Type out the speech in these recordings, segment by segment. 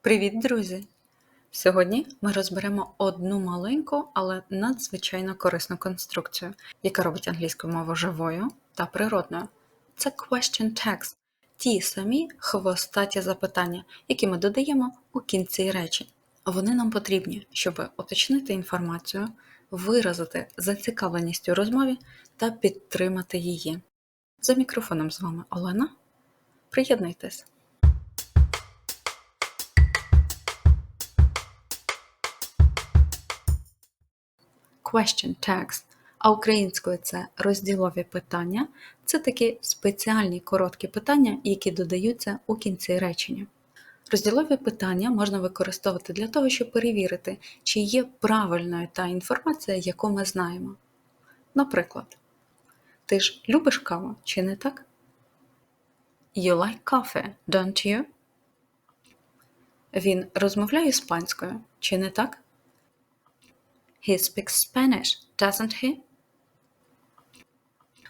Привіт, друзі! Сьогодні ми розберемо одну маленьку, але надзвичайно корисну конструкцію, яка робить англійську мову живою та природною. Це question tags – ті самі хвостаті запитання, які ми додаємо у кінці речень. Вони нам потрібні, щоб уточнити інформацію, виразити зацікавленість у розмові та підтримати її. За мікрофоном з вами Олена. Приєднуйтесь! Question tags, а українською це розділові питання. Це такі спеціальні короткі питання, які додаються у кінці речення. Розділові питання можна використовувати для того, щоб перевірити, чи є правильною та інформація, яку ми знаємо. Наприклад, ти ж любиш каву, чи не так? You like coffee, don't you? Він розмовляє іспанською, чи не так? He speaks Spanish, doesn't he?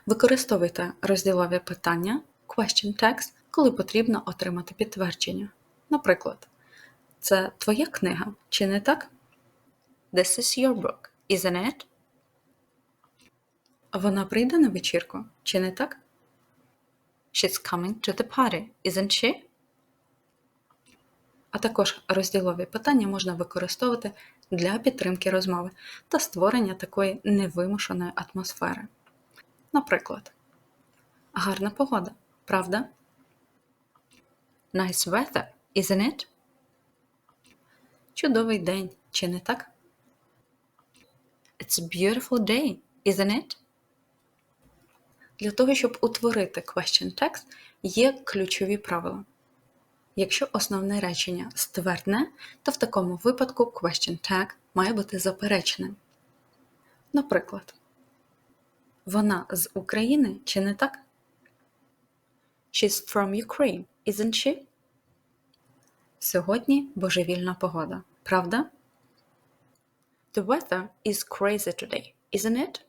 Використовуйте розділові питання question text, коли потрібно отримати підтвердження. Наприклад, це твоя книга, чи не так? This is your book, isn't it? Вона прийде на вечірку, чи не так? She's coming to the party, isn't she? А також розділові питання можна використовувати для підтримки розмови та створення такої невимушеної атмосфери. Наприклад, гарна погода, правда? Nice weather, isn't it? Чудовий день, чи не так? It's a beautiful day, isn't it? Для того, щоб утворити question text, є ключові правила. Якщо основне речення ствердне, то в такому випадку question tag має бути запереченим. Наприклад, вона з України чи не так? She's from Ukraine, isn't she? Сьогодні божевільна погода, правда? The weather is crazy today, isn't it?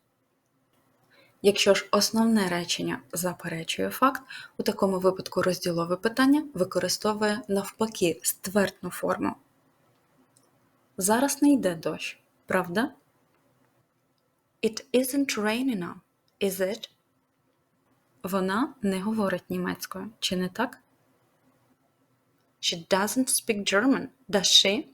Якщо ж основне речення заперечує факт, у такому випадку розділове питання використовує навпаки ствердну форму. Зараз не йде дощ, правда? It isn't raining now, is it? Вона не говорить німецькою, чи не так? She doesn't speak German, does she?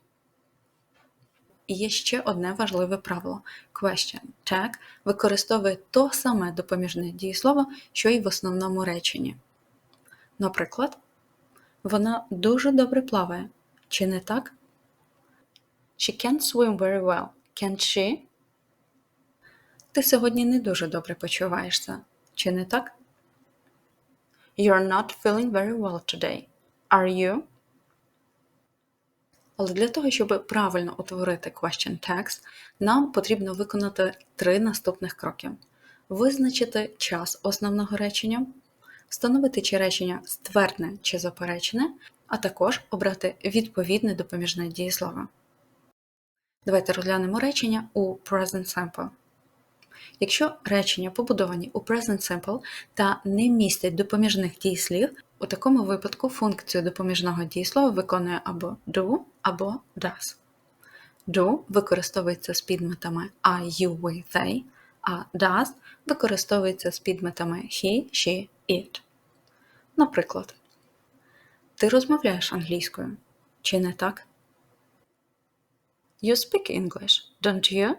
І є ще одне важливе правило. Question tag використовує то саме допоміжне дієслово, що й в основному реченні. Наприклад, вона дуже добре плаває. Чи не так? She can swim very well. Can't she? Ти сьогодні не дуже добре почуваєшся. Чи не так? You're not feeling very well today. Are you? Але для того, щоб правильно утворити question text, нам потрібно виконати три наступних кроки: визначити час основного речення, встановити, чи речення ствердне чи заперечене, а також обрати відповідне допоміжне дієслово. Давайте розглянемо речення у Present Simple. Якщо речення побудовані у Present Simple та не містять допоміжних дієслів, у такому випадку функцію допоміжного дієслова виконує або do, або does. Do використовується з підметами I, you, we, they, а does використовується з підметами he, she, it. Наприклад, ти розмовляєш англійською, чи не так? You speak English, don't you?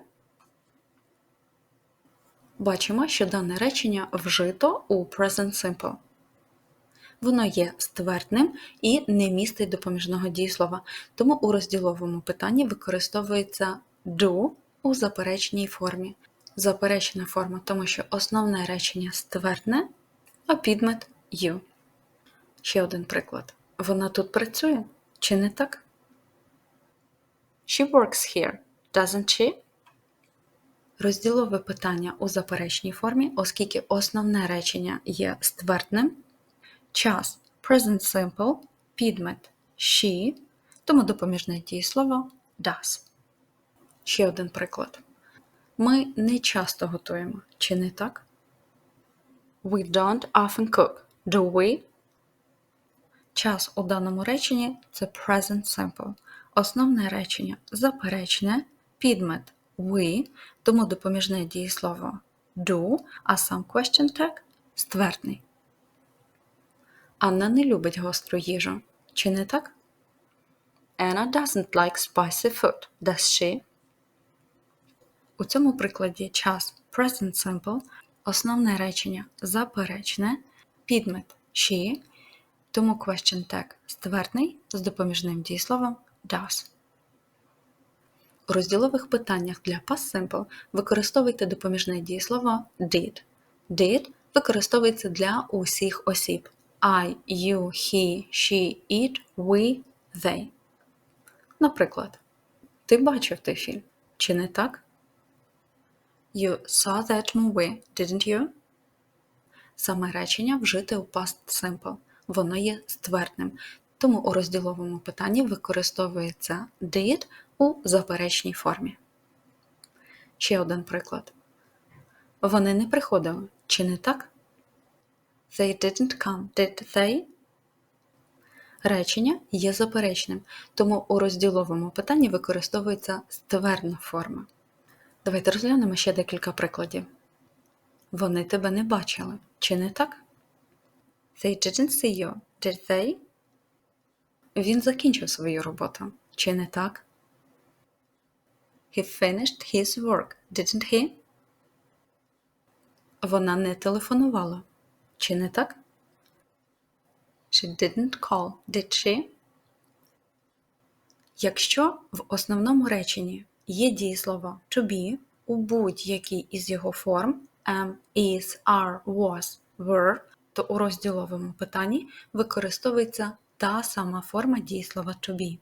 Бачимо, що дане речення вжито у Present Simple. Воно є ствердним і не містить допоміжного дієслова, тому у розділовому питанні використовується do у заперечній формі. Заперечена форма, тому що основне речення ствердне, а підмет you. Ще один приклад. Вона тут працює, чи не так? She works here, doesn't she? Розділове питання у заперечній формі, оскільки основне речення є ствердним. Час present simple, підмет she, тому допоміжне дієслово does. Ще один приклад. Ми не часто готуємо, чи не так? We don't often cook, do we? час у даному реченні це present simple. Основне речення заперечне, підмет we, тому допоміжне дієслово do, а сам question tag ствердний. Анна не любить гостру їжу. Чи не так? Anna doesn't like spicy food, does she? У цьому прикладі час present simple, основне речення заперечне, підмет she, тому question tag ствердний з допоміжним дієсловом does. У розділових питаннях для past simple використовуйте допоміжне дієслово did. Did використовується для усіх осіб I, you, he, she, it, we, they. Наприклад, ти бачив той фільм, чи не так? You saw that movie, didn't you? Саме речення вжите у past simple. Воно є ствердним, тому у розділовому питанні використовується did у заперечній формі. Ще один приклад. Вони не приходили, чи не так? They didn't come, did they? Речення є заперечним, тому у розділовому питанні використовується ствердна форма. Давайте розглянемо ще декілька прикладів. Вони тебе не бачили, чи не так? They didn't see you, did they? Він закінчив свою роботу, чи не так? He finished his work, didn't he? Вона не телефонувала, чи не так? She didn't call, did she? Якщо в основному реченні є дієслово to be у будь-якій із його форм am, is, are, was, were, то у розділовому питанні використовується та сама форма дієслова to be.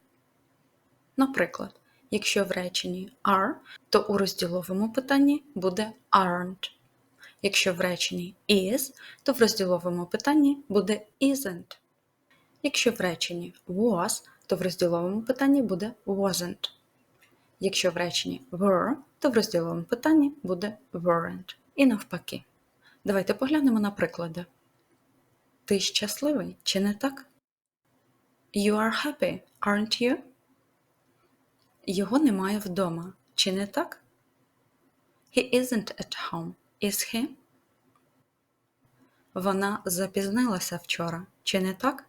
Наприклад, якщо в реченні are, то у розділовому питанні буде aren't. Якщо в реченні is, то в розділовому питанні буде isn't. Якщо в реченні was, то в розділовому питанні буде wasn't. Якщо в реченні were, то в розділовому питанні буде weren't. І навпаки. Давайте поглянемо на приклади. Ти щасливий, чи не так? You are happy, aren't you? Його немає вдома, чи не так? He isn't at home, is he? Вона запізнилася вчора, чи не так?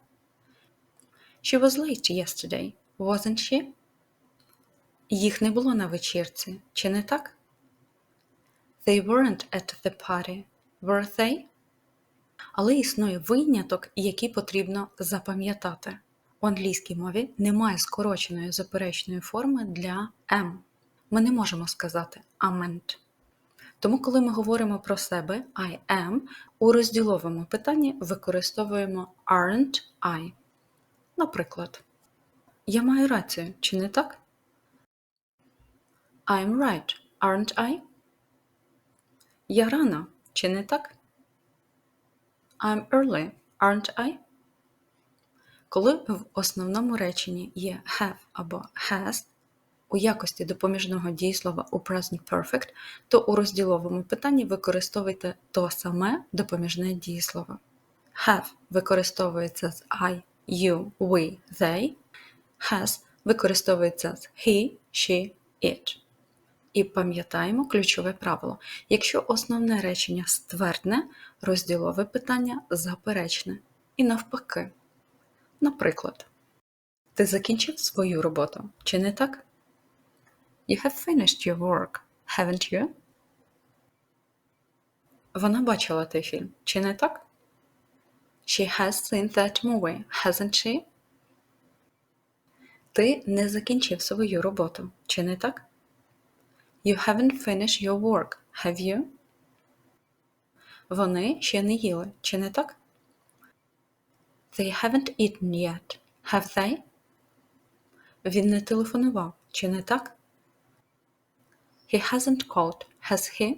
She was late yesterday, wasn't she? Їх не було на вечірці, чи не так? They weren't at the party, were they? Але існує виняток, який потрібно запам'ятати. У англійській мові немає скороченої заперечної форми для am. Ми не можемо сказати amend. Тому, коли ми говоримо про себе I am, у розділовому питанні використовуємо aren't I. Наприклад, я маю рацію, чи не так? I'm right, aren't I? Я рано, чи не так? I'm early, aren't I? Коли в основному реченні є have або has у якості допоміжного дієслова у present perfect, то у розділовому питанні використовуйте то саме допоміжне дієслово. Have використовується з I, you, we, they. Has використовується з he, she, it. І пам'ятаємо ключове правило. Якщо основне речення ствердне, розділове питання заперечне. І навпаки. Наприклад, ти закінчив свою роботу, чи не так? You have finished your work, haven't you? Вона бачила той фільм, чи не так? She has seen that movie, hasn't she? Ти не закінчив свою роботу, чи не так? You haven't finished your work, have you? Вони ще не їли, чи не так? They haven't eaten yet, have they? Він не телефонував, чи не так? He hasn't called, has he?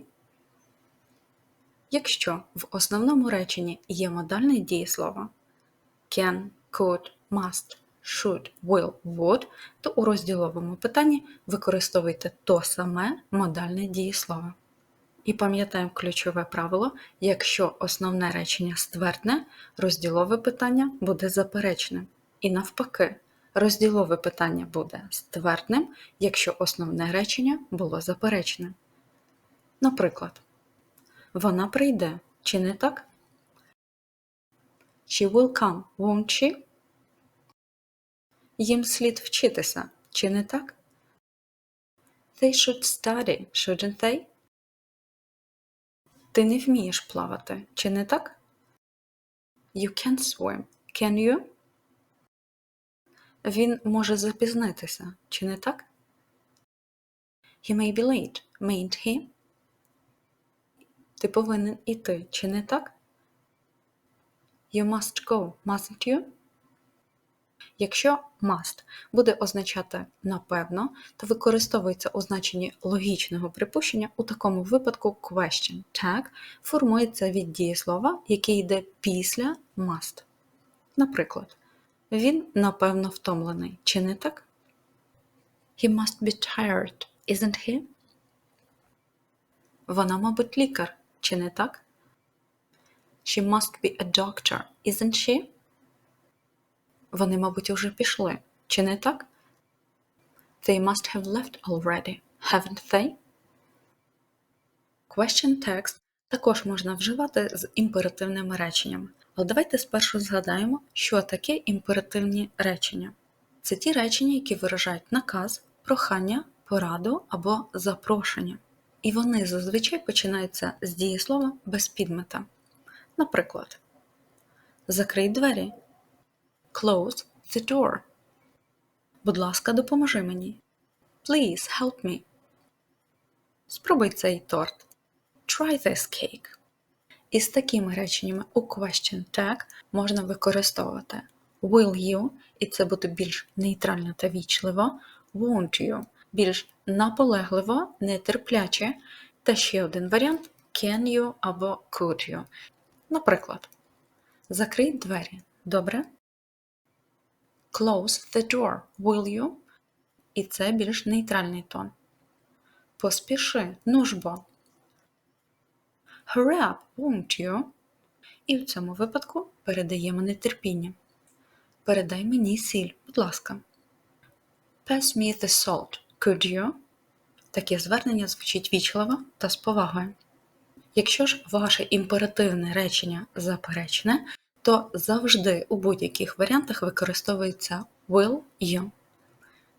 Якщо в основному реченні є модальне дієслово can, could, must, should, will, would, то у розділовому питанні використовуйте то саме модальне дієслово. І пам'ятаємо ключове правило: якщо основне речення ствердне, розділове питання буде заперечним. І навпаки, розділове питання буде ствердним, якщо основне речення було заперечним. Наприклад, вона прийде, чи не так? She will come, won't she? Їм слід вчитися, чи не так? They should study, shouldn't they? Ти не вмієш плавати, чи не так? You can't swim, can you? Він може запізнитися, чи не так? He may be late, mayn't he? Ти повинен іти, чи не так? You must go, mustn't you? Якщо must буде означати напевно, то використовується у значенні логічного припущення, у такому випадку question tag формується від дієслова, яке йде після must. Наприклад, він напевно втомлений, чи не так? He must be tired, isn't he? Вона, мабуть, лікар, чи не так? She must be a doctor, isn't she? Вони, мабуть, уже пішли, чи не так? They must have left already, haven't they? Question text також можна вживати з імперативними реченнями. Але давайте спершу згадаємо, що таке імперативні речення. Це ті речення, які виражають наказ, прохання, пораду або запрошення. І вони зазвичай починаються з дієслова без підмета. Наприклад, закрий двері. Close the door. Будь ласка, допоможи мені. Please help me. Спробуй цей торт. Try this cake. Із такими реченнями у question tag можна використовувати will you, і це буде більш нейтрально та вічливо, won't you, більш наполегливо, нетерпляче, та ще один варіант can you або could you. Наприклад, закрий двері. Добре? Close the door, will you? І це більш нейтральний тон. Поспіши, ну ж бо. Hurry up, won't you? І в цьому випадку передаємо нетерпіння. Передай мені сіль, будь ласка. Pass me the salt, could you? Таке звернення звучить вічливо та з повагою. Якщо ж ваше імперативне речення заперечне, то завжди у будь-яких варіантах використовується will you.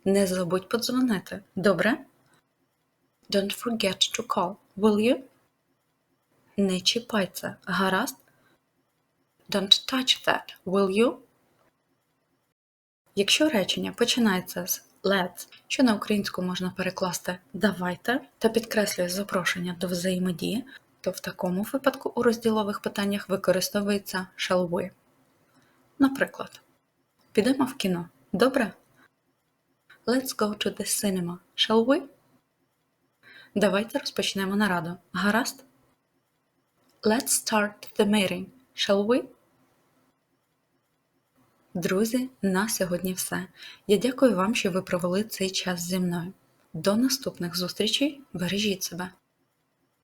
Не забудь подзвонити. Добре? Don't forget to call. Will you? Не чіпай це. Гаразд? Don't touch that. Will you? Якщо речення починається з let's, що на українську можна перекласти давайте та підкреслює запрошення до взаємодії, то в такому випадку у розділових питаннях використовується shall we. Наприклад, підемо в кіно. Добре? Let's go to the cinema. Shall we? Давайте розпочнемо нараду. Гаразд? Let's start the meeting. Shall we? Друзі, на сьогодні все. Я дякую вам, що ви провели цей час зі мною. До наступних зустрічей. Бережіть себе!